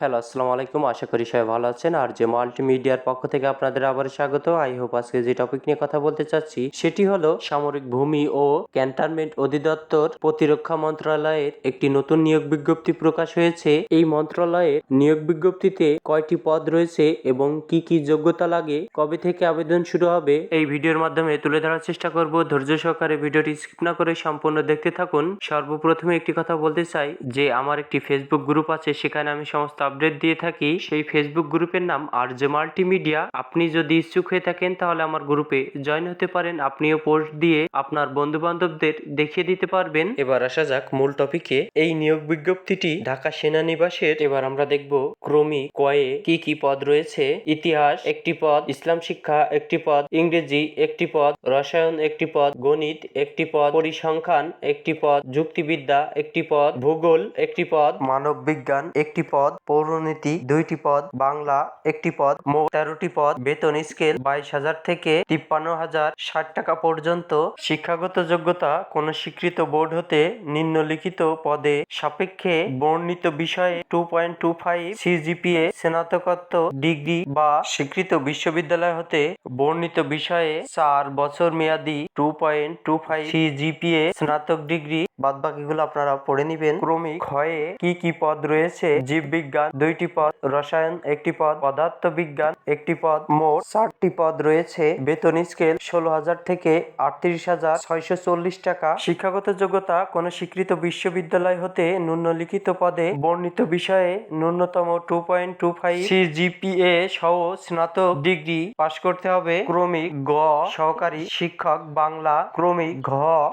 Hello, আসসালামু আলাইকুম। আশা করি সবাই ভালো আছেন। আর যে মাল্টিমিডিয়ার পক্ষ থেকে আপনাদের আবার স্বাগত আই হোপ আজকে যে টপিক নিয়ে কথা বলতে চাচ্ছি, সেটি হলো সামরিক ভূমি ও ক্যান্টনমেন্ট অধিদপ্তর প্রতিরক্ষা মন্ত্রণালয়ের একটি নতুন নিয়োগ বিজ্ঞপ্তি প্রকাশ হয়েছে। এই মন্ত্রণালয়ের নিয়োগ বিজ্ঞপ্তিতে কয়টি পদ রয়েছে এবং কি কি যোগ্যতা লাগে, কবে থেকে আবেদন শুরু হবে, এই ভিডিওর মাধ্যমে তুলে ধরার চেষ্টা করব। ধৈর্য সহকারে ভিডিওটি স্কিপ না করে সম্পূর্ণ দেখতে থাকুন। সর্বপ্রথমে একটি কথা বলতে চাই, যে আমার একটি ফেসবুক গ্রুপ আছে, সেখানে আমি সমস্ত আপডেট দিয়ে থাকি, সেই ফেসবুক গ্রুপের নাম আর যে মাল্টিমিডিয়া আপনি যদি ইচ্ছুক হয়ে থাকেন, তাহলে আমার গ্রুপে জয়েন হতে পারেন। আপনিও পোস্ট দিয়ে আপনার বন্ধু বান্ধবদের দেখিয়ে দিতে পারবেন। এবার আসা যাক মূল টপিকে এই নিয়োগ বিজ্ঞপ্তিটি ঢাকা সেনানিবাসের। এবার আমরা দেখব ক্রমিক কয়ে কি কি পদ রয়েছে। ইতিহাস একটি পদ, ইসলাম শিক্ষা একটি পদ, ইংরেজি একটি পদ, রসায়ন একটি পদ, গণিত একটি পদ, পরিসংখ্যান একটি পদ, যুক্তিবিদ্যা একটি পদ, ভূগোল একটি পদ মানব বিজ্ঞান একটি পদ পৌরনীতি দুইটি পদ, বাংলা একটি পদ মোট তেরোটি পদ, বেতন স্কেল বাইশ হাজার থেকে তিপ্পান্ন হাজার ষাট টাকা পর্যন্ত। শিক্ষাগত যোগ্যতা, কোন স্বীকৃত বোর্ড হতে নিম্নলিখিত পদে সাপেক্ষে বর্ণিত বিষয়ে two point two five CGPA স্নাতকোত্তর ডিগ্রি বা স্বীকৃত বিশ্ববিদ্যালয় হতে বর্ণিত বিষয়ে চার বছর মেয়াদি two point two five CGPA স্নাতক ডিগ্রি বাদ বাকিগুলো আপনারা পড়ে নিবেন। ক্রমিক ক্ষয়ে কি কি পদ রয়েছে? জীববিজ্ঞান দুইটি পদ। রসায়ন একটি পদ পদার্থ বিজ্ঞান একটি পদ, মোট ষাটটি পদ রয়েছে। বেতন স্কেল ষোলো হাজার থেকে আটত্রিশ হাজার ছয়শো চল্লিশ টাকা। শিক্ষাগত যোগ্যতা, কোন স্বীকৃত বিশ্ববিদ্যালয় হতে নিম্নলিখিত পদে বর্ণিত বিষয়ে ন্যূনতম two point two five CGPA সহ স্নাতক ডিগ্রি পাশ করতে হবে। ক্রমিক গ, সহকারী শিক্ষক, বাংলা ক্রমিক ঘ,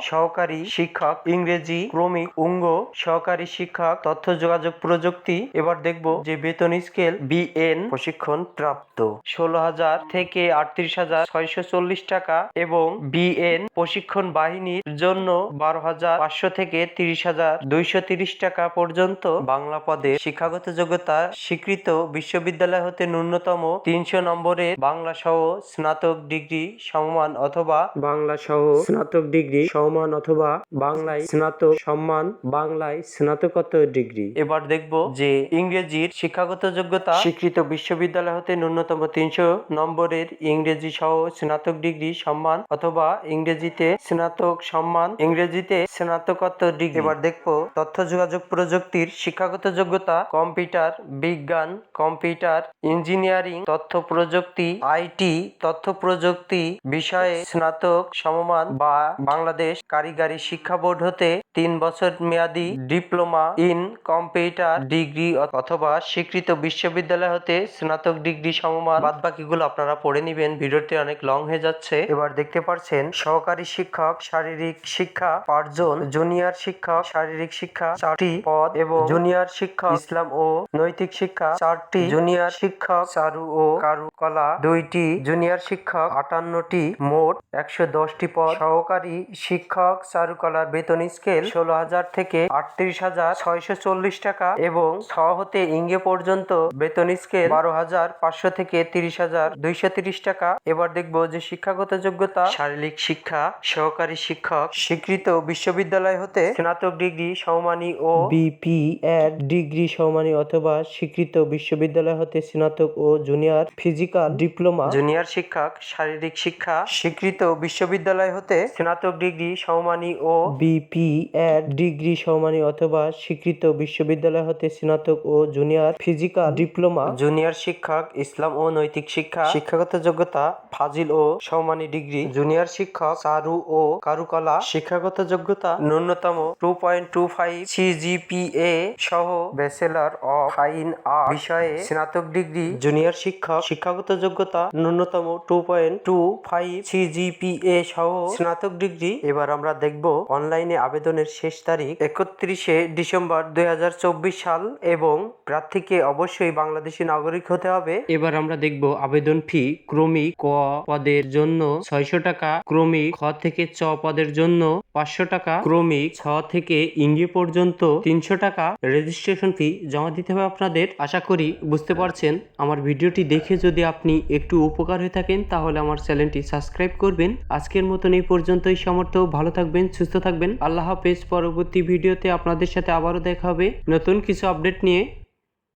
সহকারী শিক্ষক, ইংরেজি ক্রমিক, উঙ্গ, সহকারী শিক্ষক, তথ্য যোগাযোগ প্রযুক্তি। এবার দেখব যে বেতন স্কেল বিএন প্রশিক্ষণ প্রাপ্ত। ষোলো হাজার থেকে আটত্রিশ হাজার ছয়শো চল্লিশ টাকা এবং বিএন প্রশিক্ষণ বাহিনীর জন্য বারো হাজার পাঁচশো থেকে তিরিশ হাজার দুইশো তিরিশ টাকা পর্যন্ত বাংলা পদে শিক্ষাগত যোগ্যতা স্বীকৃত বিশ্ববিদ্যালয় হতে ন্যূনতম তিনশো নম্বরে বাংলা সহ স্নাতক ডিগ্রি সমমান অথবা বাংলা সহ স্নাতক ডিগ্রি সমমান অথবা বাংলায় স্নাতক সম্মান বাংলায় স্নাতকোত্তর ডিগ্রি। এবার দেখব যে ইংরেজির শিক্ষাগত যোগ্যতা স্বীকৃত বিশ্ববিদ্যালয় হতে ন্যূনতম তিনশো নম্বরের ইংরেজি সহ স্নাতক ডিগ্রি সম্মান অথবা ইংরেজিতে স্নাতক সম্মান, ইংরেজিতে স্নাতকোত্তর ডিগ্রি। এবার দেখব তথ্য যোগাযোগ প্রযুক্তির শিক্ষাগত যোগ্যতা, কম্পিউটার বিজ্ঞান, কম্পিউটার ইঞ্জিনিয়ারিং, তথ্য প্রযুক্তি, আইটি, তথ্য প্রযুক্তি বিষয়ে স্নাতক সমমান বা বাংলাদেশ কারিগরি শিক্ষা বোর্ড হতে তিন বছর মেয়াদি ডিপ্লোমা ইন কম্পিউটার ডিগ্রি অথবা স্বীকৃত বিশ্ববিদ্যালয় হতে স্নাতক ডিগ্রি সমমান বাদ বাকিগুলো আপনারা পড়ে নিবেন। ভিডিওটি অনেক লং হয়ে যাচ্ছে। এবার দেখতে পাচ্ছেন সহকারী শিক্ষক, শারীরিক শিক্ষা, পাঁচজন জুনিয়র শিক্ষক, শারীরিক শিক্ষা, চারটি পদ এবং জুনিয়র শিক্ষক, ইসলাম ও নৈতিক শিক্ষা, চারটি জুনিয়র শিক্ষক চারু ও কারুকলা দুইটি জুনিয়র শিক্ষক, আটান্নটি মোট একশো দশটি পদ। সহকারী শিক্ষক চারুকলার বেতন স্কেল ষোলো হাজার থেকে আটত্রিশ হাজার ছয়শো চল্লিশ টাকা এবং ছ হতে ইঙ্গে পর্যন্ত বেতন স্কেল বারো হাজার পাঁচশো থেকে তিরিশ হাজার দুইশো তিরিশ টাকা। এবার দেখব যে শিক্ষাগত যোগ্যতা, শারীরিক শিক্ষা, সহকারী শিক্ষক, স্বীকৃত বিশ্ববিদ্যালয় হতে স্নাতক ডিগ্রি সমমানী ও বিপি এড ডিগ্রি সমমানী অথবা স্বীকৃত বিশ্ববিদ্যালয় হতে স্নাতক ও জুনিয়র ফিজিক্যাল ডিপ্লোমা, জুনিয়র শিক্ষক, শারীরিক শিক্ষা, স্বীকৃত বিশ্ববিদ্যালয় হতে স্নাতক ডিগ্রি সমমানী ও বিপি এড ডিগ্রি সমমানী অথবা স্বীকৃত বিশ্ববিদ্যালয় হতে স্নাতক ও জুনিয়র ফিজিক্যাল ডিপ্লোমা জুনিয়র শিক্ষক ইসলাম ও নৈতিক শিক্ষা শিক্ষাগত যোগ্যতা ফাজিল ও সমমানী ডিগ্রি জুনিয়র শিক্ষক চারু ও কারুকলা শিক্ষাগত যোগ্যতা ন্যূনতম two point two five CGPA সহ ব্যাচেলর অফ ফাইন আর্ট বিষয়ে স্নাতক ডিগ্রি জুনিয়র শিক্ষক শিক্ষাগত যোগ্যতা ন্যূনতম two point two five CGPA সহ স্নাতক ডিগ্রি। এবার আমরা দেখব অনলাইনে আবেদনের শেষ তারিখ একত্রিশে ডিসেম্বর দুই হাজার চব্বিশ সাল এবং প্রার্থীকে অবশ্যই বাংলাদেশি নাগরিক হতে হবে। এবার আমরা দেখব আবেদন ফি। ক্রমিক ক পদের জন্য ছয়শো টাকা, ক্রমিক খ থেকে চ পদের জন্য পাঁচশো টাকা, ক্রমিক ছ থেকে ইংরে পর্যন্ত তিনশো টাকা। রেজিস্ট্রেশন ফি জমা দিতে হবে আপনাদের। আশা করি বুঝতে পারছেন। আমার ভিডিওটি দেখে যদি আপনি একটু উপকার হয়ে থাকেন, তাহলে আমার চ্যানেলটি সাবস্ক্রাইব করবেন। আজকের মতন এই পর্যন্তই। সমর্থ, ভালো থাকবেন, সুস্থ থাকবেন। আল্লাহ হাফেজ। পরবর্তী ভিডিওতে আপনাদের সাথে আবারও দেখা হবে। নতুন কিছু আপডেট নিয়ে